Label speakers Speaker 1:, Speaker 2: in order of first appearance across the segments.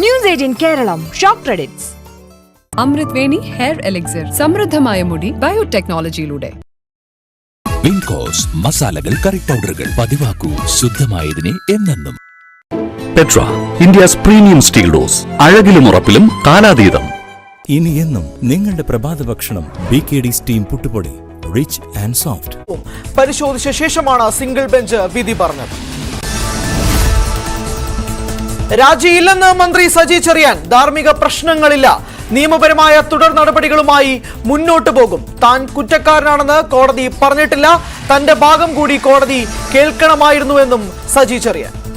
Speaker 1: News eighteen Keralam shop credits
Speaker 2: Amrut Veni hair elixir സമൃദ്ധമായ മുടി ബയോടെക്നോളജിയിലൂടെ
Speaker 3: വിൻകോസ് മസാലകൾ കറി പൗഡറുകൾ പതിവാക്കൂ ശുദ്ധമായതിനെ എന്നെന്നും Petra India's premium steel doors അഴകിലും ഉറപ്പിലും കാലാതീതം
Speaker 4: ഇനി എന്നും നിങ്ങളുടെ പ്രഭാത ഭക്ഷണം ബി കെ ഡി സ്റ്റീം പുട്ടുപൊടി റിച്ച് ആൻഡ് സോഫ്റ്റ്
Speaker 5: പരിശോധിച്ച ശേഷമാണ് സിംഗിൾ ബെഞ്ച് വിധി പറഞ്ഞത്. രാജിയില്ലെന്ന് മന്ത്രി സജി ചെറിയാൻ ധാർമ്മിക പ്രശ്നങ്ങളില്ല. നിയമപരമായ തുടർ നടപടികളുമായി മുന്നോട്ടു പോകും. താൻ കുറ്റക്കാരനാണെന്ന് കോടതി പറഞ്ഞിട്ടില്ല. തന്റെ ഭാഗം കൂടി കോടതി കേൾക്കണമായിരുന്നുവെന്നും സജി ചെറിയാൻ.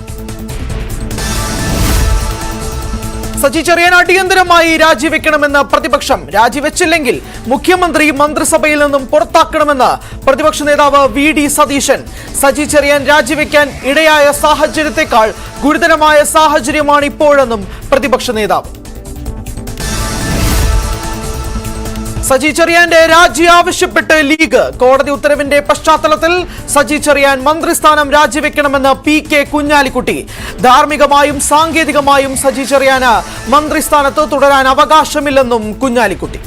Speaker 5: സജി ചെറിയാൻ അടിയന്തരമായി രാജിവെക്കണമെന്ന് പ്രതിപക്ഷം രാജിവെച്ചില്ലെങ്കിൽ മുഖ്യമന്ത്രി മന്ത്രിസഭയിൽ നിന്നും പുറത്താക്കണമെന്ന് പ്രതിപക്ഷ നേതാവ് വി ഡി സതീശൻ. സജി ചെറിയാൻ രാജിവെക്കാൻ ഇടയായ സാഹചര്യത്തെക്കാൾ ഗുരുതരമായ സാഹചര്യമാണ് ഇപ്പോഴെന്നും പ്രതിപക്ഷ നേതാവ്. സജി ചെറിയാന്റെ രാജി ആവശ്യപ്പെട്ട് ലീഗ്. കോടതി ഉത്തരവിന്റെ പശ്ചാത്തലത്തിൽ സജി ചെറിയാൻ മന്ത്രിസ്ഥാനം രാജിവെക്കണമെന്ന് പി കെ കുഞ്ഞാലിക്കുട്ടി. ധാർമ്മികമായും സാങ്കേതികമായും സജി ചെറിയാന് മന്ത്രിസ്ഥാനത്ത് തുടരാൻ അവകാശമില്ലെന്നും കുഞ്ഞാലിക്കുട്ടി.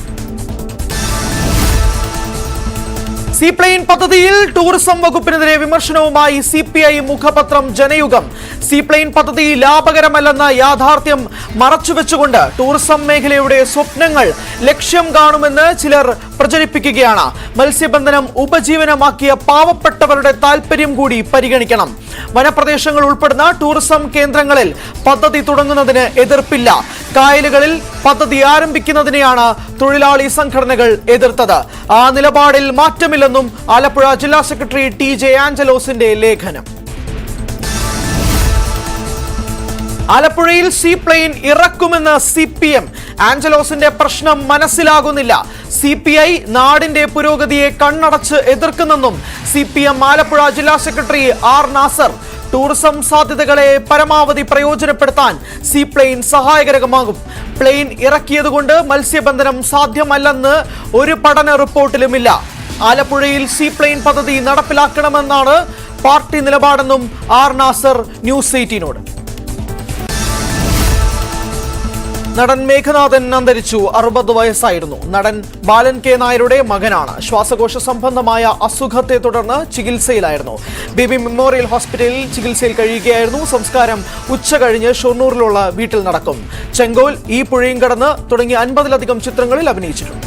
Speaker 5: സീപ്ലെയിൻ പദ്ധതിയിൽ ടൂറിസം വകുപ്പിനെതിരെ വിമർശനവുമായി സി പി ഐ മുഖപത്രം ജനയുഗം. സീപ്ലെയിൻ പദ്ധതി ലാഭകരമല്ലെന്ന യാഥാർത്ഥ്യം മറച്ചുവെച്ചുകൊണ്ട് ടൂറിസം മേഖലയുടെ സ്വപ്നങ്ങൾ ലക്ഷ്യം കാണുമെന്ന് ചിലർ പ്രചരിപ്പിക്കുകയാണ്. മത്സ്യബന്ധനം ഉപജീവനമാക്കിയ പാവപ്പെട്ടവരുടെ താല്പര്യം കൂടി പരിഗണിക്കണം. വനപ്രദേശങ്ങൾ ഉൾപ്പെടുന്ന ടൂറിസം കേന്ദ്രങ്ങളിൽ പദ്ധതി തുടങ്ങുന്നതിന് എതിർപ്പില്ല. കായലുകളിൽ പദ്ധതി ആരംഭിക്കുന്നതിനെയാണ് തൊഴിലാളി സംഘടനകൾ എതിർത്തത്. ആ നിലപാടിൽ മാറ്റമില്ലെന്നും ആലപ്പുഴ ജില്ലാ സെക്രട്ടറി ടി ജെ ആഞ്ചലോസിന്റെ ലേഖനം. ആലപ്പുഴയിൽ see plain ഇറക്കുമെന്ന് C P M. ആഞ്ചലോസിന്റെ പ്രശ്നം മനസ്സിലാകുന്നില്ല. സി പി ഐ നാടിന്റെ പുരോഗതിയെ കണ്ണടച്ച് എതിർക്കുന്നെന്നും സി പി എം ആലപ്പുഴ ജില്ലാ സെക്രട്ടറി ആർ നാസർ. ടൂറിസം സാധ്യതകളെ പരമാവധി പ്രയോജനപ്പെടുത്താൻ സീ പ്ലെയിൻ സഹായകരമാകും പ്ലെയിൻ ഇറക്കിയതുകൊണ്ട് മത്സ്യബന്ധനം സാധ്യമല്ലെന്ന് ഒരു പഠന റിപ്പോർട്ടിലുമില്ല. ആലപ്പുഴയിൽ സീ പ്ലെയിൻ പദ്ധതി നടപ്പിലാക്കണമെന്നാണ് പാർട്ടി നിലപാടെന്നും ആർ നാസർ ന്യൂസ് എയ്റ്റീനോട്. നടൻ മേഘനാഥൻ അന്തരിച്ചു. അറുപത് വയസ്സായിരുന്നു. നടൻ ബാലൻ കെ നായരുടെ മകനാണ്. ശ്വാസകോശ സംബന്ധമായ അസുഖത്തെ തുടർന്ന് ചികിത്സയിലായിരുന്നു. ബേബി മെമ്മോറിയൽ ഹോസ്പിറ്റലിൽ ചികിത്സയിൽ കഴിയുകയായിരുന്നു. സംസ്കാരം ഉച്ച കഴിഞ്ഞ് ഷൊർണൂരിലുള്ള വീട്ടിൽ നടക്കും. ചെങ്കോൽ ഈ പുഴയും കടന്ന് തുടങ്ങിയ അൻപതിലധികം ചിത്രങ്ങളിൽ അഭിനയിച്ചിട്ടുണ്ട്.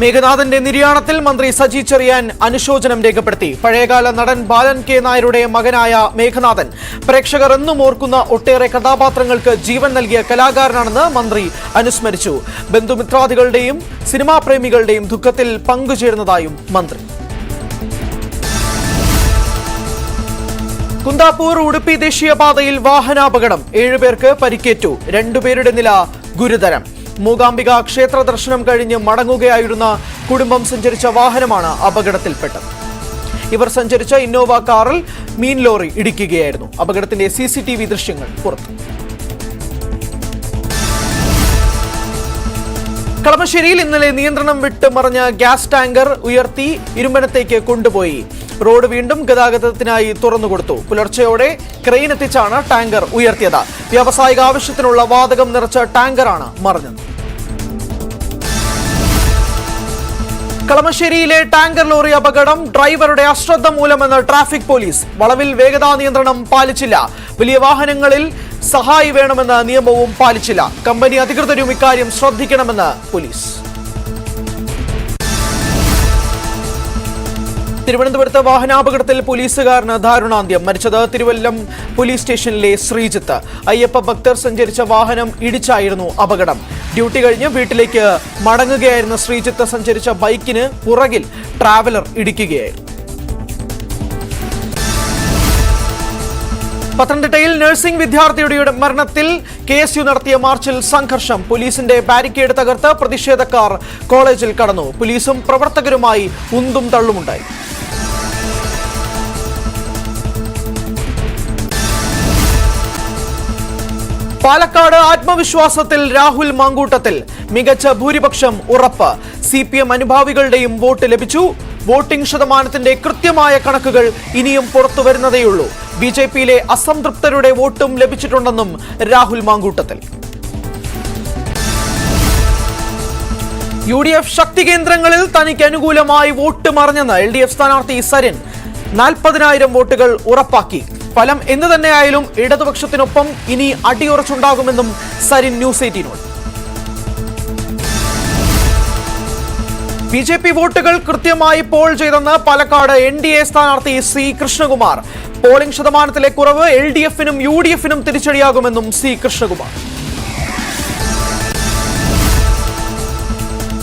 Speaker 5: മേഘനാഥന്റെ നിര്യാണത്തിൽ മന്ത്രി സജി ചെറിയാൻ അനുശോചനം രേഖപ്പെടുത്തി. പഴയകാല നടൻ ബാലൻ കെ നായരുടെ മകനായ മേഘനാഥൻ പ്രേക്ഷകർ എന്നും ഓർക്കുന്ന ഒട്ടേറെ കഥാപാത്രങ്ങൾക്ക് ജീവൻ നൽകിയ കലാകാരനാണെന്ന് മന്ത്രി അനുസ്മരിച്ചു. ബന്ധുമിത്രാദികളുടെയും സിനിമാ പ്രേമികളുടെയും ദുഃഖത്തിൽ പങ്കുചേരുന്നതായും മന്ത്രി. കുന്താപ്പൂർ ഉടുപ്പി ദേശീയപാതയിൽ വാഹനാപകടം. ഏഴുപേർക്ക് പരിക്കേറ്റു. രണ്ടുപേരുടെ നില ഗുരുതരം. മൂകാംബിക ക്ഷേത്ര ദർശനം കഴിഞ്ഞ് മടങ്ങുകയായിരുന്ന കുടുംബം സഞ്ചരിച്ച വാഹനമാണ് അപകടത്തിൽപ്പെട്ടത്. ഇവർ സഞ്ചരിച്ച ഇന്നോവ കാറിൽ മീൻ ലോറി ഇടിക്കുകയായിരുന്നു. അപകടത്തിന്റെ സി സി ടി വി ദൃശ്യങ്ങൾ പുറത്തു. കളമശ്ശേരിയിൽ ഇന്നലെ നിയന്ത്രണം വിട്ട് മറിഞ്ഞ ഗ്യാസ് ടാങ്കർ ഉയർത്തി ഇരുമ്പനത്തേക്ക് കൊണ്ടുപോയി. റോഡ് വീണ്ടും ഗതാഗതത്തിനായി തുറന്നുകൊടുത്തു പുലർച്ചെയോടെ ക്രെയിൻ എത്തിച്ചാണ് ടാങ്കർ ഉയർത്തിയത്. വ്യാവസായിക ആവശ്യത്തിനുള്ള വാതകം നിറച്ച ടാങ്കറാണ് മറിഞ്ഞത്. കളമശ്ശേരിയിലെ ടാങ്കർ ലോറി അപകടം ഡ്രൈവറുടെ അശ്രദ്ധ മൂലമെന്ന് ട്രാഫിക് പോലീസ്. വളവിൽ വേഗതാ നിയന്ത്രണം പാലിച്ചില്ല. വലിയ വാഹനങ്ങളിൽ സഹായി വേണമെന്ന നിയമവും പാലിച്ചില്ല. കമ്പനി അധികൃതരും ഇക്കാര്യം ശ്രദ്ധിക്കണമെന്ന് പോലീസ്. തിരുവനന്തപുരത്ത് വാഹനാപകടത്തിൽ പോലീസുകാരന് ദാരുണാന്ത്യം. മരിച്ചത് തിരുവല്ലം പോലീസ് സ്റ്റേഷനിലെ ശ്രീജിത്ത്. അയ്യപ്പ ഭക്തർ സഞ്ചരിച്ച വാഹനം ഇടിച്ചായിരുന്നു അപകടം. ഡ്യൂട്ടി കഴിഞ്ഞ് വീട്ടിലേക്ക് മടങ്ങുകയായിരുന്ന ശ്രീജിത്ത് സഞ്ചരിച്ച ബൈക്കിന് പുറകിൽ ട്രാവലർ ഇടിക്കുകയായിരുന്നു. പത്തനംതിട്ടയിൽ നഴ്സിംഗ് വിദ്യാർത്ഥിയുടെ മരണത്തിൽ കെ എസ് യു നടത്തിയ മാർച്ചിൽ സംഘർഷം. പോലീസിന്റെ ബാരിക്കേഡ് തകർത്ത് പ്രതിഷേധക്കാർ കോളേജിൽ കടന്നു. പോലീസും പ്രവർത്തകരുമായി ഉന്തും തള്ളുമുണ്ടായി. പാലക്കാട് ആത്മവിശ്വാസത്തിൽ രാഹുൽ മാങ്കൂട്ടത്തിൽ മികച്ച ഭൂരിപക്ഷം ഉറപ്പ്. സി പി എം അനുഭാവികളുടെയും വോട്ട് ലഭിച്ചു. വോട്ടിംഗ് ശതമാനത്തിന്റെ കൃത്യമായ കണക്കുകൾ ഇനിയും പുറത്തു വരുന്നതേയുള്ളൂ. ബി ജെ പിയിലെ അസംതൃപ്തരുടെ വോട്ടും ലഭിച്ചിട്ടുണ്ടെന്നും Rahul Mankoottathil. U D F ശക്തി കേന്ദ്രങ്ങളിൽ തനിക്ക് അനുകൂലമായി വോട്ട് മറിഞ്ഞെന്ന് എൽ ഡി എഫ് സ്ഥാനാർത്ഥി സരിൻ. നാൽപ്പതിനായിരം വോട്ടുകൾ ഉറപ്പാക്കി. ഫലം എന്തു തന്നെയായാലും ഇടതുപക്ഷത്തിനൊപ്പം ഇനി അടിയുറച്ചുണ്ടാകുമെന്നും സരിൻ ന്യൂസ് എയ്റ്റീനോട്. ബി ജെ പി വോട്ടുകൾ കൃത്യമായി പോൾ ചെയ്തെന്ന് പാലക്കാട് എൻ ഡി എ സ്ഥാനാർത്ഥി സി കൃഷ്ണകുമാർ. പോളിംഗ് ശതമാനത്തിലെ കുറവ് എൽ ഡി എഫിനും യു ഡി എഫിനും തിരിച്ചടിയാകുമെന്നും സി കൃഷ്ണകുമാർ.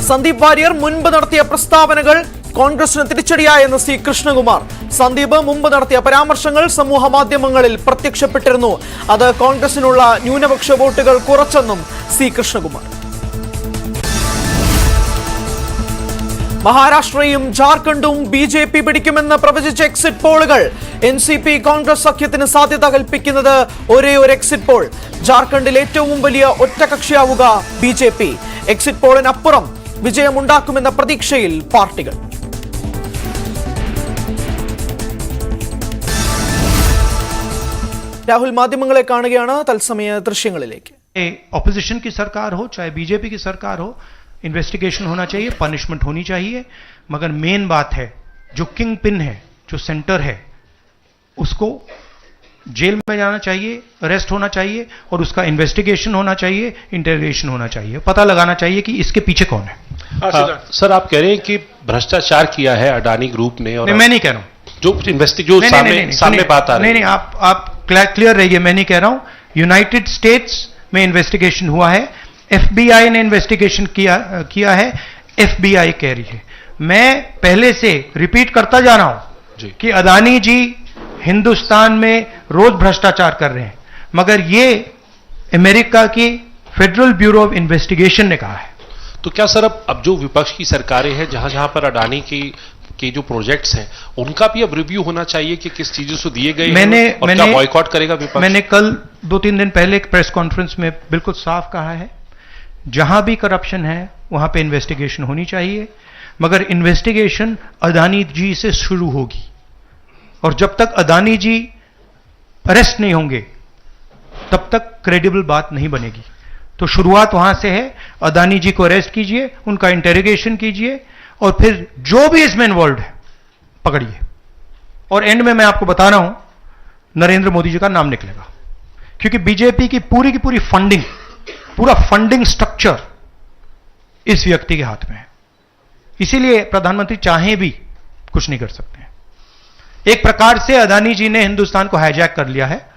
Speaker 5: സന്ദീപ് വാര്യർ മുൻപ് നടത്തിയ പ്രസ്താവനകൾ കോൺഗ്രസിന് തിരിച്ചടിയായെന്ന് സി കൃഷ്ണകുമാർ. സന്ദീപ് മുമ്പ് നടത്തിയ പരാമർശങ്ങൾ സമൂഹ മാധ്യമങ്ങളിൽ പ്രത്യക്ഷപ്പെട്ടിരുന്നു. അത് കോൺഗ്രസിനുള്ള ന്യൂനപക്ഷ വോട്ടുകൾ കുറച്ചെന്നും സി കൃഷ്ണകുമാർ. മഹാരാഷ്ട്രയും ജാർഖണ്ഡും ബി ജെ പി പിടിക്കുമെന്ന് പ്രവചിച്ച എക്സിറ്റ് പോളുകൾ. എൻ സി പി കോൺഗ്രസ് സഖ്യത്തിന് സാധ്യത കൽപ്പിക്കുന്നത് ഒരേ ഒരു എക്സിറ്റ് പോൾ. ജാർഖണ്ഡിൽ ഏറ്റവും വലിയ ഒറ്റകക്ഷിയാവുക ബി ജെ പി. എക്സിറ്റ് പോളിനപ്പുറം വിജയമുണ്ടാക്കുമെന്ന പ്രതീക്ഷയിൽ പാർട്ടികൾ. രാഹുൽ മാധ്യമങ്ങളെ കാണുകയാണ്. തത്സമയ ദൃശ്യങ്ങളിലേക്ക്.
Speaker 6: ഓപ്പോസിഷൻ കി സർക്കാർ ഹോ ചാഹെ ബി ജെ പി കി സർക്കാർ ഹോ इन्वेस्टिगेशन होना चाहिए पनिशमेंट होनी चाहिए। मगर मेन बात है जो किंग पिन है जो सेंटर है उसको जेल में जाना चाहिए अरेस्ट होना चाहिए और उसका इन्वेस्टिगेशन होना चाहिए इंटरोगेशन होना चाहिए। पता लगाना चाहिए कि इसके पीछे कौन है।
Speaker 7: हाँ, सर आप कह रहे हैं कि भ्रष्टाचार किया है अडानी ग्रुप ने और
Speaker 6: नहीं मैं नहीं कह रहा हूँ।
Speaker 7: जो इन्वेस्टि जो
Speaker 6: नहीं,
Speaker 7: सामने
Speaker 6: नहीं, नहीं, नहीं,
Speaker 7: सामने। बात आ रही
Speaker 6: नहीं नहीं आप आप क्लियर रहिए मैं नहीं कह रहा हूँ। यूनाइटेड स्टेट्स में इन्वेस्टिगेशन हुआ है एफबीआई ने इन्वेस्टिगेशन किया किया है एफबीआई कह रही है। मैं पहले से रिपीट करता जा रहा हूँ
Speaker 7: जी।
Speaker 6: कि अदानी जी हिंदुस्तान में रोज भ्रष्टाचार कर रहे हैं। मगर ये अमेरिका की फेडरल ब्यूरो ऑफ़ इन्वेस्टिगेशन ने कहा है।
Speaker 7: तो क्या सर अब अब जो विपक्ष की सरकारें हैं जहाँ जहाँ पर अडानी की के जो प्रोजेक्ट्स हैं उनका भी अब रिव्यू होना चाहिए कि किस चीज़ों से दिए गए
Speaker 6: मैंने
Speaker 7: और
Speaker 6: मैंने
Speaker 7: बॉयकॉट करेगा विपक्ष?
Speaker 6: मैंने कल दो तीन दिन पहले एक प्रेस कॉन्फ्रेंस में बिल्कुल साफ़ कहा है जहाँ भी करप्शन है, वहाँ पे इन्वेस्टिगेशन होनी चाहिए। मगर इन्वेस्टिगेशन अदानी जी से शुरू होगी। और जब तक अदानी जी अरेस्ट नहीं होंगे, तब तक क्रेडिबल बात नहीं बनेगी। तो शुरुआत वहाँ से है। अदानी जी को अरेस्ट कीजिए, उनका इंटेरोगेशन कीजिए, और फिर जो भी इसमें इन्वॉल्व है, पकड़िए। और एंड में मैं आपको बता रहा हूँ, नरेंद्र मोदी जी का नाम निकलेगा। क्योंकि बीजेपी की पूरी की पूरी फंडिंग पूरा फंडिंग स्ट्रक्चर इस व्यक्ति के हाथ में है। इसीलिए प्रधानमंत्री चाहे भी कुछ नहीं कर सकते हैं। एक प्रकार से अदानी जी ने हिंदुस्तान को हाईजैक कर लिया है।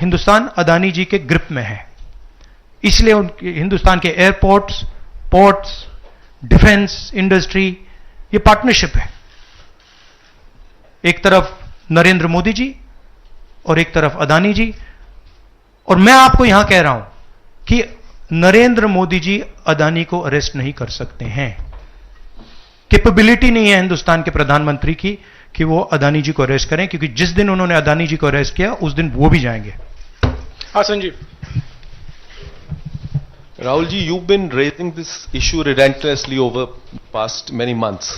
Speaker 6: हिंदुस्तान अदानी जी के ग्रिप में है। इसलिए उनके, हिंदुस्तान के एयरपोर्ट्स पोर्ट्स डिफेंस इंडस्ट्री ये पार्टनरशिप है। एक तरफ़ नरेंद्र मोदी जी और एक तरफ़ अदानी जी। और मैं आपको यहाँ कह रहा हूँ कि नरेंद्र मोदी जी अदानी को अरेस्ट नहीं कर सकते हैं। कैपेबिलिटी नहीं है हिंदुस्तान के प्रधानमंत्री की कि वो अदानी जी को अरेस्ट करें क्योंकि जिस दिन उन्होंने अदानी जी को अरेस्ट किया उस दिन वो भी जाएँगे।
Speaker 8: हाँ Sanjeev.
Speaker 9: Rahul ji, you've been raising this issue relentlessly over past many months,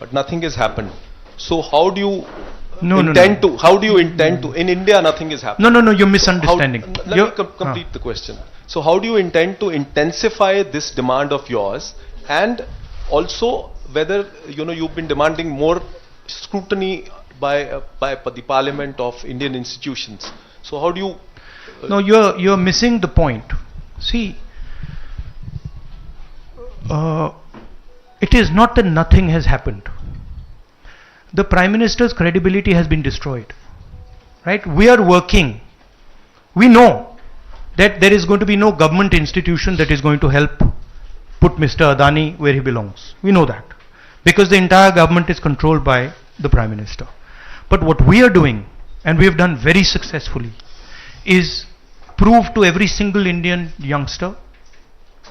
Speaker 9: but nothing has happened. So how do you
Speaker 6: No, no,
Speaker 9: intend
Speaker 6: no.
Speaker 9: to? How do you intend to? In India, nothing is happening.
Speaker 6: No, no, no, you're
Speaker 9: How,
Speaker 6: misunderstanding.
Speaker 9: let
Speaker 6: You're-
Speaker 9: me com- complete
Speaker 6: हाँ.
Speaker 9: the question. So how do you intend to intensify this demand of yours, and also whether you know you've been demanding more scrutiny by uh, by the Parliament of Indian institutions. So how do you?
Speaker 6: No, you're you're missing the point. See, uh, it is not that nothing has happened. The prime minister's credibility has been destroyed. Right? We are working. We know that there is going to be no government institution that is going to help put Mr. Adani where he belongs. We know that because the entire government is controlled by the prime minister. But what we are doing, and we have done very successfully, is prove to every single Indian youngster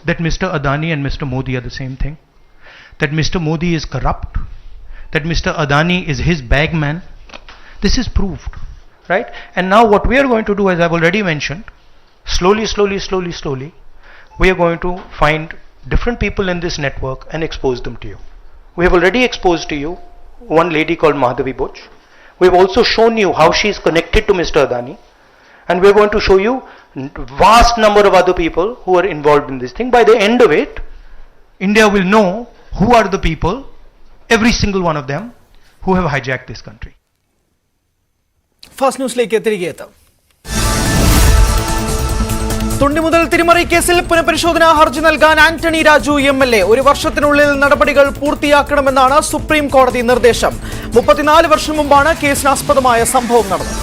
Speaker 6: that Mr. Adani and Mr. Modi are the same thing, that Mr. Modi is corrupt, that Mr. Adani is his bagman. This is proved, right? And now what we are going to do, as I've already mentioned, slowly, slowly, slowly, slowly, we are going to find different people in this network and expose them to you. We have already exposed to you one lady called Madhavi Boch. We have also shown you how she is connected to Mr. Adani. And we are going to show you vast number of other people who are involved in this thing. By the end of it, India will know who are the people, every single one of them, who have hijacked this country.
Speaker 5: ഫാസ്റ്റ് തിരിമറി കേസിൽ പുനഃപരിശോധനാ ഹർജി നൽകാൻ Antony Raju M L A. ഒരു വർഷത്തിനുള്ളിൽ നടപടികൾ പൂർത്തിയാക്കണമെന്നാണ് supreme കോടതി നിർദ്ദേശം. മുപ്പത്തിനാല് വർഷം മുമ്പാണ് കേസിനാസ്പദമായ സംഭവം നടന്നത്.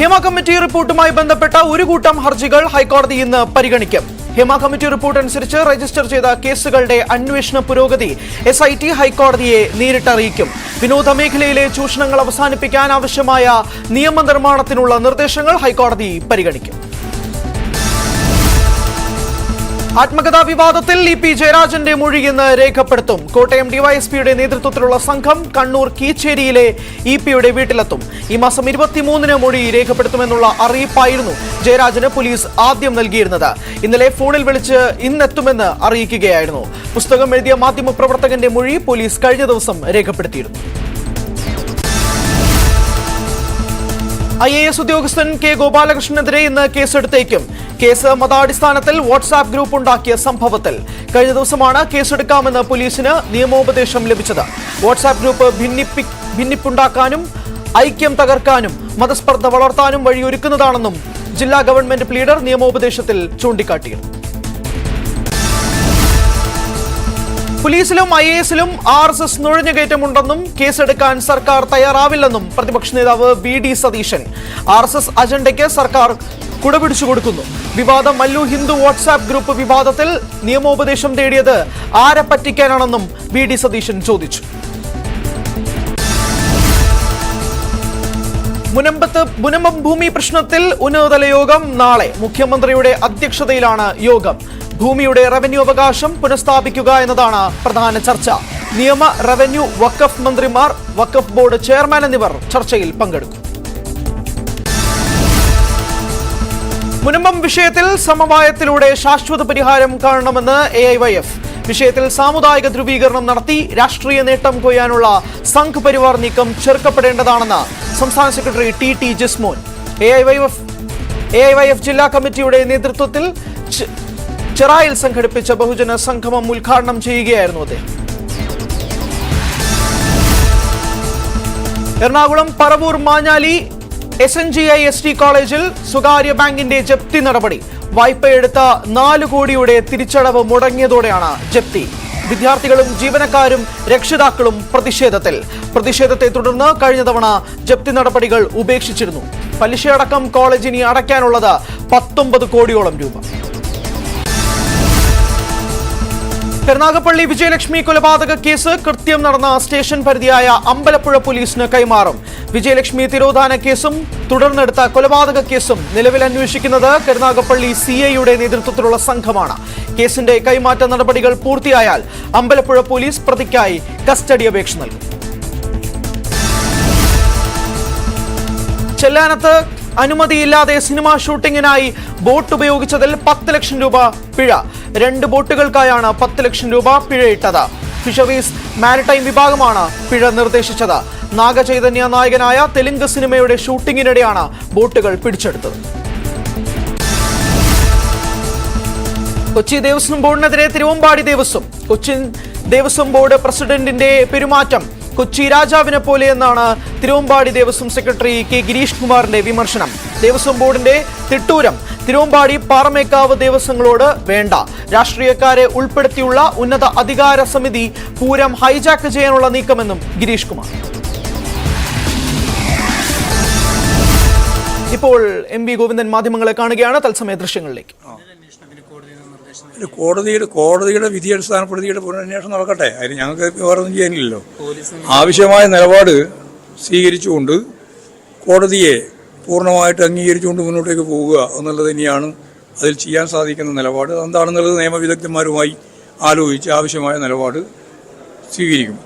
Speaker 5: ഹേമ കമ്മിറ്റി റിപ്പോർട്ടുമായി ബന്ധപ്പെട്ട ഒരു കൂട്ടം ഹർജികൾ ഹൈക്കോടതി ഇന്ന് പരിഗണിക്കും. ഹേമ കമ്മിറ്റി റിപ്പോർട്ട് അനുസരിച്ച് രജിസ്റ്റർ ചെയ്ത കേസുകളുടെ അന്വേഷണ പുരോഗതി എസ് ഐ ടി ഹൈക്കോടതിയെ നേരിട്ടറിയിക്കും. വിനോദ മേഖലയിലെ ചൂഷണങ്ങൾ അവസാനിപ്പിക്കാൻ ആവശ്യമായ നിയമനിർമ്മാണത്തിനുള്ള നിർദ്ദേശങ്ങൾ ഹൈക്കോടതി പരിഗണിക്കും. ആത്മകഥാ വിവാദത്തിൽ ഇ പി ജയരാജന്റെ മൊഴി ഇന്ന് രേഖപ്പെടുത്തും. കോട്ടയം ഡിവൈഎസ്പിയുടെ നേതൃത്വത്തിലുള്ള സംഘം കണ്ണൂർ കീച്ചേരിയിലെ ഇ പിയുടെ വീട്ടിലെത്തും. ഈ മാസം ഇരുപത്തിമൂന്നിന് മൊഴി രേഖപ്പെടുത്തുമെന്നുള്ള അറിയിപ്പായിരുന്നു ജയരാജന് പോലീസ് ആദ്യം നൽകിയിരുന്നത്. ഇന്നലെ ഫോണിൽ വിളിച്ച് ഇന്നെത്തുമെന്ന് അറിയിക്കുകയായിരുന്നു. പുസ്തകം എഴുതിയ മാധ്യമപ്രവർത്തകന്റെ മൊഴി പോലീസ് കഴിഞ്ഞ ദിവസം രേഖപ്പെടുത്തിയിരുന്നു. ഐ എ എസ് ഉദ്യോഗസ്ഥൻ കെ ഗോപാലകൃഷ്ണനെതിരെ ഇന്ന് കേസെടുത്തേക്കും. കേസ് മതാടിസ്ഥാനത്തിൽ വാട്സാപ്പ് ഗ്രൂപ്പ് ഉണ്ടാക്കിയ സംഭവത്തിൽ കഴിഞ്ഞ ദിവസമാണ് കേസെടുക്കാമെന്ന് പോലീസിന് നിയമോപദേശം ലഭിച്ചത്. വാട്സാപ്പ് ഗ്രൂപ്പ് ഭിന്നിപ്പി ഭിന്നിപ്പുണ്ടാക്കാനും ഐക്യം തകർക്കാനും മതസ്പർദ്ധ വളർത്താനും വഴിയൊരുക്കുന്നതാണെന്നും ജില്ലാ ഗവൺമെന്റ് ലീഡർ നിയമോപദേശത്തിൽ ചൂണ്ടിക്കാട്ടിയിരുന്നു. പോലീസിലും ഐ എ എസിലും ആർ എസ് എസ് നുഴഞ്ഞുകയറ്റമുണ്ടെന്നും കേസെടുക്കാൻ സർക്കാർ തയ്യാറാവില്ലെന്നും പ്രതിപക്ഷ നേതാവ് V D Satheesan. R S S അജണ്ടയ്ക്ക് സർക്കാർ കുടപിടിച്ചു കൊടുക്കുന്നു. വിവാദം മല്ലു ഹിന്ദു വാട്സാപ്പ് ഗ്രൂപ്പ് വിവാദത്തിൽ നിയമോപദേശം തേടിയത് ആരെ പറ്റിക്കാനാണെന്നും വി ഡി സതീശൻ ചോദിച്ചു. മുനമ്പത്ത് മുനമ്പം ഭൂമി പ്രശ്നത്തിൽ ഉന്നതതല യോഗം നാളെ. മുഖ്യമന്ത്രിയുടെ അധ്യക്ഷതയിലാണ് യോഗം. ഭൂമിയുടെ റവന്യൂ അവകാശം പുനഃസ്ഥാപിക്കുക എന്നതാണ് പ്രധാന ചർച്ച. നിയമ റവന്യൂ വഖഫ് മന്ത്രിമാർ വഖഫ് ബോർഡ് ചെയർമാൻ എന്നിവർ ചർച്ചയിൽ പങ്കെടുക്കും. മുനമ്പം വിഷയത്തിൽ സമവായത്തിലൂടെ ശാശ്വത പരിഹാരം കാണണമെന്ന് എ ഐ വൈ എഫ് വിഷയത്തിൽ സാമുദായിക ധ്രുവീകരണം നടത്തി രാഷ്ട്രീയ നേട്ടം കൊയ്യാനുള്ള സംഘ് പരിവാർ നീക്കം ചെറുക്കപ്പെടേണ്ടതാണെന്ന് സംസ്ഥാന secretary T T Jismon. A I Y F A I Y F ജില്ലാ കമ്മിറ്റിയുടെ നേതൃത്വത്തിൽ ചെറായിൽ സംഘടിപ്പിച്ച ബഹുജന സംഗമം ഉദ്ഘാടനം ചെയ്യുകയായിരുന്നു അദ്ദേഹം. Ernakulam Paravur Manjali S N G I S T കോളേജിൽ സ്വകാര്യ ബാങ്കിന്റെ ജപ്തി നടപടി. വായ്പയെടുത്ത നാല് കോടിയുടെ തിരിച്ചടവ് മുടങ്ങിയതോടെയാണ് ജപ്തി. വിദ്യാർത്ഥികളും ജീവനക്കാരും രക്ഷിതാക്കളും പ്രതിഷേധത്തിൽ. പ്രതിഷേധത്തെ തുടർന്ന് കഴിഞ്ഞ തവണ ജപ്തി നടപടികൾ ഉപേക്ഷിച്ചിരുന്നു. പലിശയടക്കം കോളേജിനി അടയ്ക്കാനുള്ളത് പത്തൊമ്പത് കോടിയോളം രൂപ. കരുനാഗപ്പള്ളി വിജയലക്ഷ്മി കൊലപാതക കേസ്. കൃത്യം നടന്ന സ്റ്റേഷൻ പരിധിയായ അമ്പലപ്പുഴ പോലീസിന് കൈമാറും. വിജയലക്ഷ്മി തിരോധാന കേസും തുടർന്നെടുത്ത കൊലപാതക കേസും നിലവിൽ അന്വേഷിക്കുന്നത് കരുനാഗപ്പള്ളി സി ഐയുടെ നേതൃത്വത്തിലുള്ള സംഘമാണ്. കേസിന്റെ കൈമാറ്റ നടപടികൾ പൂർത്തിയായാൽ അമ്പലപ്പുഴ പോലീസ് പ്രതിക്കായി കസ്റ്റഡി അപേക്ഷ നൽകും. ചെല്ലാനത്ത് അനുമതിയില്ലാതെ സിനിമാ ഷൂട്ടിങ്ങിനായി ബോട്ട് ഉപയോഗിച്ചതിൽ പത്ത് ലക്ഷം രൂപ പിഴ. രണ്ട് ബോട്ടുകൾക്കായാണ് പത്ത് ലക്ഷം രൂപ പിഴയിട്ടത്. ഫിഷറീസ് മാരിടൈം വിഭാഗമാണ് പിഴ നിർദ്ദേശിച്ചത്. നാഗചൈതന്യ നായകനായ തെലുങ്ക് സിനിമയുടെ ഷൂട്ടിങ്ങിനിടെയാണ് ബോട്ടുകൾ പിടിച്ചെടുത്തത്. കൊച്ചി ദേവസ്വം ബോർഡിനെതിരെ തിരുവമ്പാടി ദേവസ്വം. കൊച്ചിൻ ദേവസ്വം ബോർഡ് പ്രസിഡന്റിന്റെ പെരുമാറ്റം. കൊച്ചി രാജാവിനെ പോലെ എന്നാണ് തിരുവമ്പാടി ദേവസ്വം സെക്രട്ടറി കെ ഗിരീഷ് കുമാറിന്റെ വിമർശനം. ദേവസ്വം ബോർഡിന്റെ തിട്ടൂരം തിരുവമ്പാടി പാറമേക്കാവ് ദേവസ്വങ്ങളോട് വേണ്ട. രാഷ്ട്രീയക്കാരെ ഉൾപ്പെടുത്തിയുള്ള ഉന്നത അധികാര സമിതി പൂരം ഹൈജാക്ക് ചെയ്യാനുള്ള നീക്കമെന്നും ഗിരീഷ് കുമാർ. ഇപ്പോൾ എം വി ഗോവിന്ദൻ മാധ്യമങ്ങളെ കാണുകയാണ്. തത്സമയ ദൃശ്യങ്ങളിലേക്ക്.
Speaker 8: ഒരു കോടതിയുടെ കോടതിയുടെ വിധി അടിസ്ഥാനപ്പെടുത്തിയിട്ട് പുനരന്വേഷണം നടക്കട്ടെ. അതിന് ഞങ്ങൾക്ക് വേറൊന്നും ചെയ്യാനില്ലല്ലോ. ആവശ്യമായ നിലപാട് സ്വീകരിച്ചുകൊണ്ട് കോടതിയെ പൂർണമായിട്ട് അംഗീകരിച്ചുകൊണ്ട് മുന്നോട്ടേക്ക് പോവുക എന്നുള്ളത് തന്നെയാണ് അതിൽ ചെയ്യാൻ സാധിക്കുന്ന നിലപാട്. എന്താണെന്നുള്ളത് നിയമവിദഗ്ധന്മാരുമായി ആലോചിച്ച് ആവശ്യമായ നിലപാട് സ്വീകരിക്കും.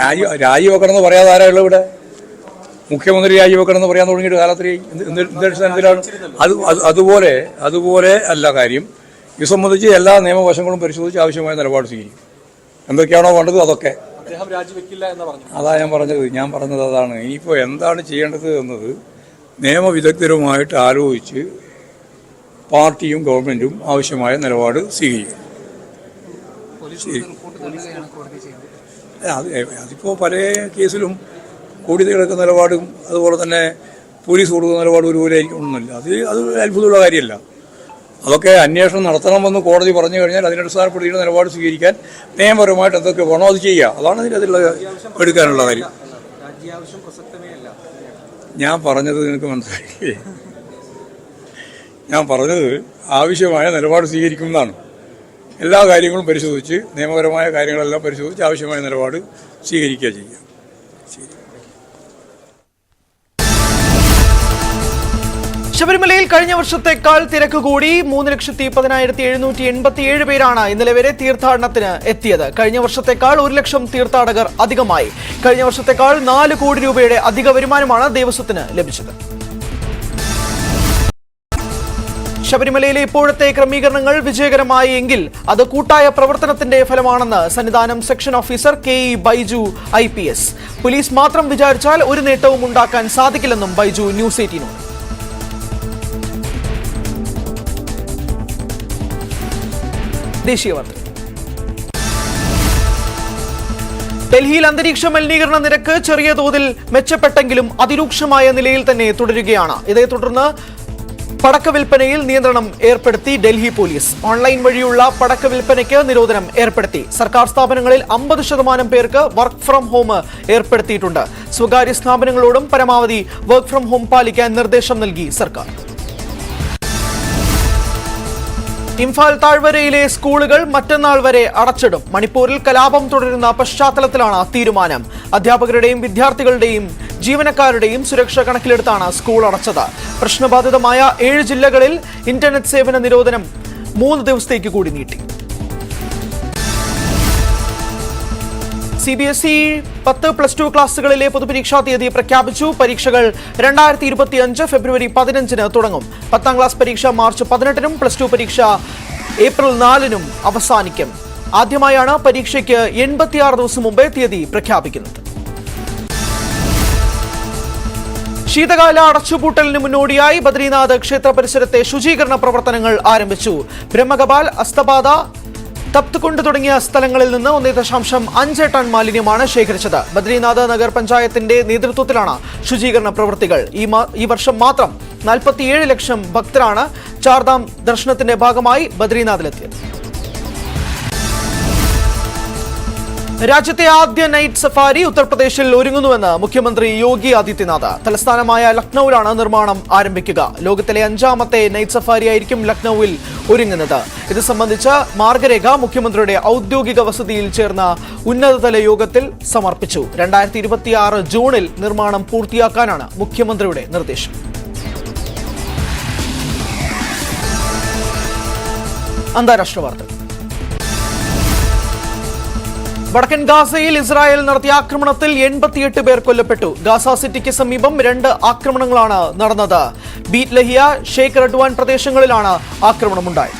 Speaker 8: രാജി രാജിവെക്കണമെന്ന് ഉള്ളത് ഇവിടെ? മുഖ്യമന്ത്രി രാജിവെക്കണം എന്ന് പറയാൻ തുടങ്ങിയിട്ട് എന്ത് അടിസ്ഥാനത്തിലാണ് അത് അത് അതുപോലെ അതുപോലെ അല്ല കാര്യം. ഇത് സംബന്ധിച്ച് എല്ലാ നിയമവശങ്ങളും പരിശോധിച്ച് ആവശ്യമായ നിലപാട് സ്വീകരിക്കും. എന്തൊക്കെയാണോ വേണ്ടത് അതൊക്കെ. അതാ ഞാൻ പറഞ്ഞത്. ഞാൻ പറഞ്ഞത് അതാണ്. ഇനിയിപ്പോൾ എന്താണ് ചെയ്യേണ്ടത് എന്നത് നിയമവിദഗ്ധരുമായിട്ട് ആലോചിച്ച് പാർട്ടിയും ഗവൺമെന്റും ആവശ്യമായ നിലപാട് സ്വീകരിക്കും. ശരി. അതിപ്പോൾ പല കേസിലും കോടതി കിടക്കുന്ന നിലപാടും അതുപോലെ തന്നെ പോലീസ് കൊടുക്കുന്ന നിലപാടും ഒരുപോലെ ആയിരിക്കണമെന്നില്ല അത് അത് അത്ഭുതമുള്ള കാര്യമല്ല. അതൊക്കെ അന്വേഷണം നടത്തണമെന്ന് കോടതി പറഞ്ഞു കഴിഞ്ഞാൽ അതിനടിസ്ഥാനപ്പെടുത്തിയിട്ട് നിലപാട് സ്വീകരിക്കാൻ നിയമപരമായിട്ട് എന്തൊക്കെ വേണോ അത് ചെയ്യുക. അതാണ് അതിലുള്ള എടുക്കാനുള്ള കാര്യം. ഞാൻ പറഞ്ഞത് നിനക്ക് മനസ്സിലായില്ലേ? ഞാൻ പറഞ്ഞത് ആവശ്യമായ നിലപാട് സ്വീകരിക്കുന്നതാണ് എല്ലാ കാര്യങ്ങളും പരിശോധിച്ച് നിയമപരമായ കാര്യങ്ങളെല്ലാം പരിശോധിച്ച് ആവശ്യമായ നിലപാട് സ്വീകരിക്കുക ചെയ്യുക.
Speaker 5: ശബരിമലയിൽ കഴിഞ്ഞ വർഷത്തെക്കാൾ തിരക്ക് കൂടി മൂന്ന് ലക്ഷത്തി പതിനായിരത്തി എഴുന്നൂറ്റി എൺപത്തി ഏഴ് പേരാണ് ഇന്നലെ വരെ തീർത്ഥാടനത്തിന് എത്തിയത്. കഴിഞ്ഞ വർഷത്തെക്കാൾ ഒരു ലക്ഷം തീർത്ഥാടകർ അധികമായി. കഴിഞ്ഞ വർഷത്തെക്കാൾ നാല് കോടി രൂപയുടെ അധിക വരുമാനമാണ് ദേവസ്വത്തിന് ലഭിച്ചത്. ശബരിമലയിലെ ഇപ്പോഴത്തെ ക്രമീകരണങ്ങൾ വിജയകരമായി എങ്കിൽ അത് കൂട്ടായ പ്രവർത്തനത്തിന്റെ ഫലമാണെന്ന് Sannidhanam section officer K E Baiju I P S. Police മാത്രം വിചാരിച്ചാൽ ഒരു നേട്ടവും ഉണ്ടാക്കാൻ സാധിക്കില്ലെന്നും ബൈജു ന്യൂസ് എയ്റ്റീനോട് ദേശീയ വാർത്ത ഡൽഹിയിൽ അന്തരീക്ഷ മലിനീകരണ നിരക്ക് ചെറിയ തോതിൽ മെച്ചപ്പെട്ടെങ്കിലും അതിരൂക്ഷമായ നിലയിൽ തന്നെ തുടരുകയാണ്. ഇതേ തുടർന്ന് പടക്ക വിൽപ്പനയിൽ നിയന്ത്രണം ഏർപ്പെടുത്തി ഡൽഹി പോലീസ്. ഓൺലൈൻ വഴിയുള്ള പടക്ക വിൽപ്പനയ്ക്ക് നിരോധനം ഏർപ്പെടുത്തി. സർക്കാർ സ്ഥാപനങ്ങളിൽ അമ്പത് ശതമാനം പേർക്ക് വർക്ക് ഫ്രം ഹോം ഏർപ്പെടുത്തിയിട്ടുണ്ട്. സ്വകാര്യ സ്ഥാപനങ്ങളോടും പരമാവധി വർക്ക് ഫ്രം ഹോം പാലിക്കാൻ നിർദ്ദേശം നൽകി സർക്കാർ. ഇംഫാൽ താഴ്വരയിലെ സ്കൂളുകൾ മറ്റന്നാൾ വരെ അടച്ചിടും. മണിപ്പൂരിൽ കലാപം തുടരുന്ന പശ്ചാത്തലത്തിലാണ് തീരുമാനം. അധ്യാപകരുടെയും വിദ്യാർത്ഥികളുടെയും ജീവനക്കാരുടെയും സുരക്ഷ കണക്കിലെടുത്താണ് സ്കൂൾ അടച്ചത്. പ്രശ്നബാധിതമായ ഏഴ് ജില്ലകളിൽ ഇന്റർനെറ്റ് സേവന നിരോധനം മൂന്ന് ദിവസത്തേക്ക് കൂടി നീട്ടി. സി ബി എസ് ഇ പത്ത് പ്ലസ് ടു ക്ലാസ്സുകളിലെ പൊതുപരീക്ഷാ തീയതി പ്രഖ്യാപിച്ചു. പരീക്ഷകൾ രണ്ടായിരത്തി ഇരുപത്തി അഞ്ച് ഫെബ്രുവരി പതിനഞ്ചിന് തുടങ്ങും. പത്താം ക്ലാസ് പരീക്ഷ മാർച്ച് പതിനെട്ടിനും പ്ലസ് ടു പരീക്ഷ ഏപ്രിൽ നാലിനും അവസാനിക്കും. ആദ്യമായാണ് പരീക്ഷയ്ക്ക് എൺപത്തിയാറ് ദിവസം മുമ്പേ തീയതി പ്രഖ്യാപിക്കുന്നത്. ശീതകാല അടച്ചുപൂട്ടലിന് മുന്നോടിയായി ബദ്രീനാഥ് ക്ഷേത്ര പരിസരത്തെ ശുചീകരണ പ്രവർത്തനങ്ങൾ ആരംഭിച്ചു. ബ്രഹ്മകപാൽ അസ്തപാത തപ്തുകുണ്ട് തുടങ്ങിയ സ്ഥലങ്ങളിൽ നിന്ന് ഒന്നേ ദശാംശം അഞ്ച് ടൺ മാലിന്യമാണ് ശേഖരിച്ചത്. ബദ്രീനാഥ് നഗർ പഞ്ചായത്തിന്റെ നേതൃത്വത്തിലാണ് ശുചീകരണ പ്രവൃത്തികൾ. ഈ വർഷം മാത്രം നാൽപ്പത്തിയേഴ് ലക്ഷം ഭക്തരാണ് ചാർധാം ദർശനത്തിന്റെ ഭാഗമായി ബദ്രീനാഥിലെത്തിയത്. രാജ്യത്തെ ആദ്യ നൈറ്റ് സഫാരി ഉത്തർപ്രദേശിൽ ഒരുങ്ങുന്നുവെന്ന് മുഖ്യമന്ത്രി യോഗി ആദിത്യനാഥ്. തലസ്ഥാനമായ ലക്നൌവിലാണ് നിർമ്മാണം ആരംഭിക്കുക. ലോകത്തിലെ അഞ്ചാമത്തെ നൈറ്റ് സഫാരി ആയിരിക്കും ലക്നൌവിൽ ഒരുങ്ങുന്നത്. ഇത് സംബന്ധിച്ച മാർഗരേഖ മുഖ്യമന്ത്രിയുടെ ഔദ്യോഗിക വസതിയിൽ ചേർന്ന ഉന്നതതല യോഗത്തിൽ സമർപ്പിച്ചു. രണ്ടായിരത്തി ഇരുപത്തിയാറ് ജൂണിൽ നിർമ്മാണം പൂർത്തിയാക്കാനാണ് മുഖ്യമന്ത്രിയുടെ നിർദ്ദേശം. അന്താരാഷ്ട്ര വാർത്തകൾ വടക്കൻ ഗാസയിൽ ഇസ്രായേൽ നടത്തിയ ആക്രമണത്തിൽ എൺപത്തിയെട്ട് പേർ കൊല്ലപ്പെട്ടു. ഗാസ സിറ്റിക്ക് സമീപം രണ്ട് ആക്രമണങ്ങളാണ് നടന്നത്. ബീറ്റ് ലഹിയ ഷെയ്ഖ് റഡ്വാൻ പ്രദേശങ്ങളിലാണ് ആക്രമണമുണ്ടായത്.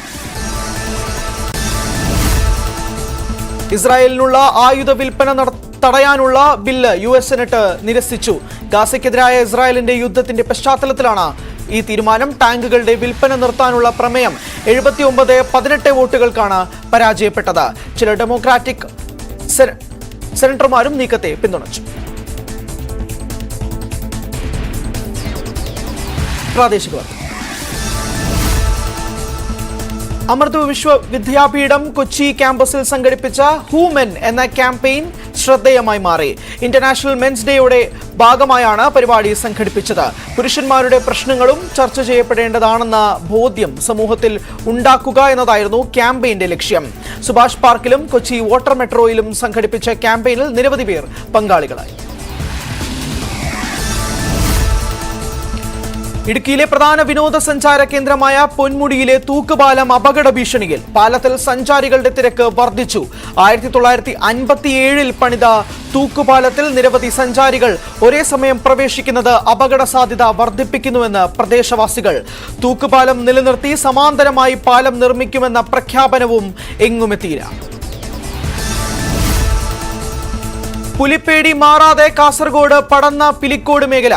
Speaker 5: ഇസ്രായേലിനുള്ള ആയുധ വിൽപ്പന തടയാനുള്ള ബില്ല് യു എസ് സെനറ്റ് നിരസിച്ചു. ഗാസയ്ക്കെതിരായ ഇസ്രായേലിന്റെ യുദ്ധത്തിന്റെ പശ്ചാത്തലത്തിലാണ് ഈ തീരുമാനം. ടാങ്കുകളുടെ വിൽപ്പന നിർത്താനുള്ള പ്രമേയം എഴുപത്തി ഒമ്പത് പതിനെട്ട് വോട്ടുകൾക്കാണ് പരാജയപ്പെട്ടത്. ചില ഡെമോക്രാറ്റിക് സെനറ്റർമാരും നീക്കത്തെ പിന്തുണച്ചു. പ്രാദേശിക അമൃത് വിശ്വവിദ്യാപീഠം കൊച്ചി ക്യാമ്പസിൽ സംഘടിപ്പിച്ച ഹൂമെൻ എന്ന ക്യാമ്പയിൻ ശ്രദ്ധേയമായി മാറി. ഇന്റർനാഷണൽ മെൻസ് ഡേയുടെ ഭാഗമായാണ് പരിപാടി സംഘടിപ്പിച്ചത്. പുരുഷന്മാരുടെ പ്രശ്നങ്ങളും ചർച്ച ചെയ്യപ്പെടേണ്ടതാണെന്ന ബോധ്യം സമൂഹത്തിൽ ഉണ്ടാക്കുക എന്നതായിരുന്നു ക്യാമ്പയിന്റെ ലക്ഷ്യം. സുഭാഷ് പാർക്കിലും കൊച്ചി വാട്ടർ മെട്രോയിലും സംഘടിപ്പിച്ച ക്യാമ്പയിനിൽ നിരവധി പേർ പങ്കാളികളായി. ഇടുക്കിയിലെ പ്രധാന വിനോദസഞ്ചാര കേന്ദ്രമായ പൊന്മുടിയിലെ തൂക്കുപാലം അപകട ഭീഷണിയിൽ പാലത്തിൽ സഞ്ചാരികളുടെ തിരക്ക് വർദ്ധിച്ചു. ആയിരത്തി തൊള്ളായിരത്തി അൻപത്തിയേഴിൽ പണിത തൂക്കുപാലത്തിൽ നിരവധി സഞ്ചാരികൾ ഒരേ സമയം പ്രവേശിക്കുന്നത് അപകട സാധ്യത വർദ്ധിപ്പിക്കുന്നുവെന്ന് പ്രദേശവാസികൾ. തൂക്കുപാലം നിലനിർത്തി സമാന്തരമായി പാലം നിർമ്മിക്കുമെന്ന പ്രഖ്യാപനവും എങ്ങുമെത്തിയില്ല. പുലിപ്പേടി മാറാതെ കാസർഗോഡ് പടന്ന പിലിക്കോട് മേഖല.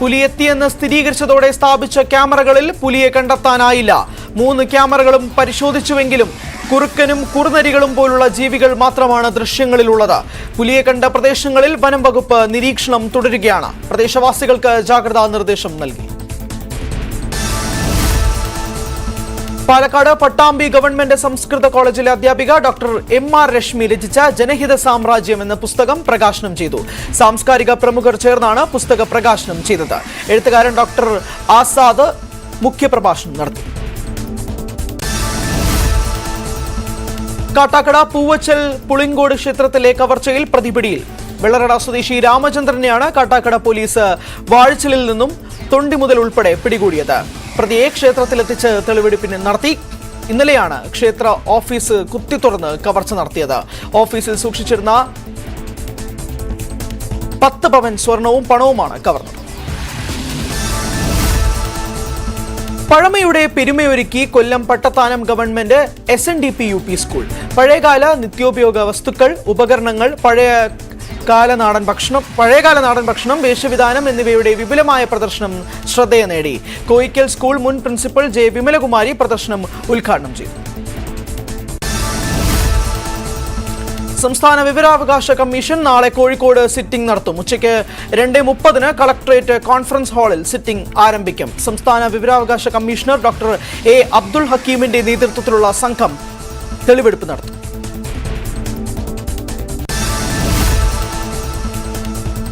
Speaker 5: പുലി എത്തിയെന്ന് സ്ഥിരീകരിച്ചതോടെ സ്ഥാപിച്ച ക്യാമറകളിൽ പുലിയെ കണ്ടെത്താനായില്ല. മൂന്ന് ക്യാമറകളും പരിശോധിച്ചുവെങ്കിലും കുറുക്കനും കുറുനരികളും പോലുള്ള ജീവികൾ മാത്രമാണ് ദൃശ്യങ്ങളിലുള്ളത്. പുലിയെ കണ്ട പ്രദേശങ്ങളിൽ വനം വകുപ്പ് നിരീക്ഷണം തുടരുകയാണ്. പ്രദേശവാസികൾക്ക് ജാഗ്രതാ നിർദ്ദേശം നൽകി. പാലക്കാട് പട്ടാമ്പി ഗവൺമെന്റ് സംസ്കൃത കോളേജിലെ അധ്യാപിക ഡോക്ടർ എം ആർ രശ്മി രചിച്ച ജനഹിത സാമ്രാജ്യം എന്ന പുസ്തകം പ്രകാശനം ചെയ്തു. സാംസ്കാരിക പ്രമുഖർ ചേർന്നാണ് പുസ്തക പ്രകാശനം ചെയ്തത്. എഴുത്തുകാരൻ ഡോക്ടർ ആസാദ് മുഖ്യപ്രഭാഷണം നടത്തി. കാട്ടാക്കട പൂവച്ചൽ പുളിങ്കോട് ക്ഷേത്രത്തിലെ കവർച്ചയിൽ പ്രതിപിടിയിൽ. വെള്ളറട സ്വദേശി രാമചന്ദ്രനെയാണ് കാട്ടാക്കട പോലീസ് വാഴച്ചലിൽ നിന്നും തൊണ്ടി മുതൽ ഉൾപ്പെടെ പിടികൂടിയത്. പ്രതിയെ ക്ഷേത്രത്തിലെത്തിച്ച് തെളിവെടുപ്പിന് നടത്തി. ഇന്നലെയാണ് ക്ഷേത്ര ഓഫീസ് കുത്തി തുറന്ന് കവർച്ച നടത്തിയത്. ഓഫീസിൽ സൂക്ഷിച്ചിരുന്ന പത്ത് പവൻ സ്വർണവും പണവുമാണ് കവർന്നത്. പഴമയുടെ പെരുമയൊരുക്കി Kollam Pattathanam government S N D P U P school. പഴയകാല നിത്യോപയോഗ വസ്തുക്കൾ ഉപകരണങ്ങൾ പഴയ കാല നാടൻ ഭക്ഷണം പഴയകാല നാടൻ ഭക്ഷണം വേഷവിധാനം എന്നിവയുടെ വിപുലമായ പ്രദർശനം ശ്രദ്ധേയ നേടി. കോയിക്കൽ സ്കൂൾ മുൻ പ്രിൻസിപ്പൽ ജെ വിമലകുമാരി പ്രദർശനം ഉദ്ഘാടനം ചെയ്തു. സംസ്ഥാന വിവരാവകാശ കമ്മീഷൻ നാളെ കോഴിക്കോട് സിറ്റിംഗ് നടത്തും. ഉച്ചയ്ക്ക് രണ്ട് മുപ്പതിന് കളക്ടറേറ്റ് കോൺഫറൻസ് ഹാളിൽ സിറ്റിംഗ് ആരംഭിക്കും. സംസ്ഥാന വിവരാവകാശ കമ്മീഷണർ ഡോക്ടർ എ അബ്ദുൾ ഹക്കീമിന്റെ നേതൃത്വത്തിലുള്ള സംഘം തെളിവെടുപ്പ് നടത്തും.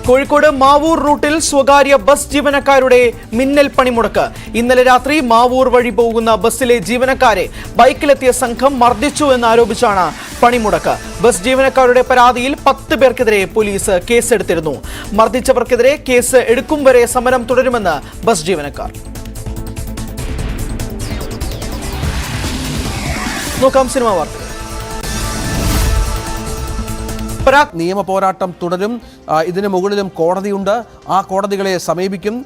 Speaker 5: കോഴിക്കോട് മാവൂർ റൂട്ടിൽ സ്വകാര്യ ബസ് ജീവനക്കാരുടെ മിന്നൽ പണിമുടക്ക്. ഇന്നലെ രാത്രി മാവൂർ വഴി പോകുന്ന ബസ്സിലെ ജീവനക്കാരെ ബൈക്കിലെത്തിയ സംഘം മർദ്ദിച്ചു എന്നാരോപിച്ചാണ് പണിമുടക്ക്. ബസ് ജീവനക്കാരുടെ പരാതിയിൽ പത്ത് പേർക്കെതിരെ പോലീസ് കേസെടുത്തിരുന്നു. മർദ്ദിച്ചവർക്കെതിരെ കേസ് എടുക്കും വരെ സമരം തുടരുമെന്ന് ബസ് ജീവനക്കാർ. നോക്കാം സിനിമ വാർത്തകൾ
Speaker 10: പരാഗ് നിയമ പോരാട്ടം തുടരും. ഇതിന് മുകളിലും കോടതിയുണ്ട്. ആ കോടതികളെ സമീപിക്കും.